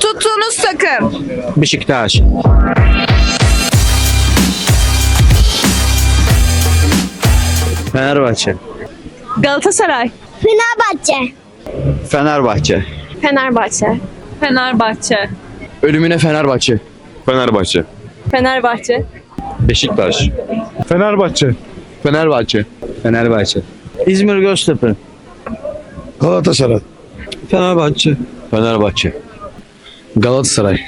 Tuttuğunuz takım. Beşiktaş. Fenerbahçe. Galatasaray. Fenerbahçe. Fenerbahçe. Fenerbahçe. Fenerbahçe. Ölümüne Fenerbahçe. Fenerbahçe. Fenerbahçe. Beşiktaş. Fenerbahçe. Fenerbahçe. Fenerbahçe. İzmir Göztepe. Galatasaray. Fenerbahçe. Fenerbahçe. গালাত সারায়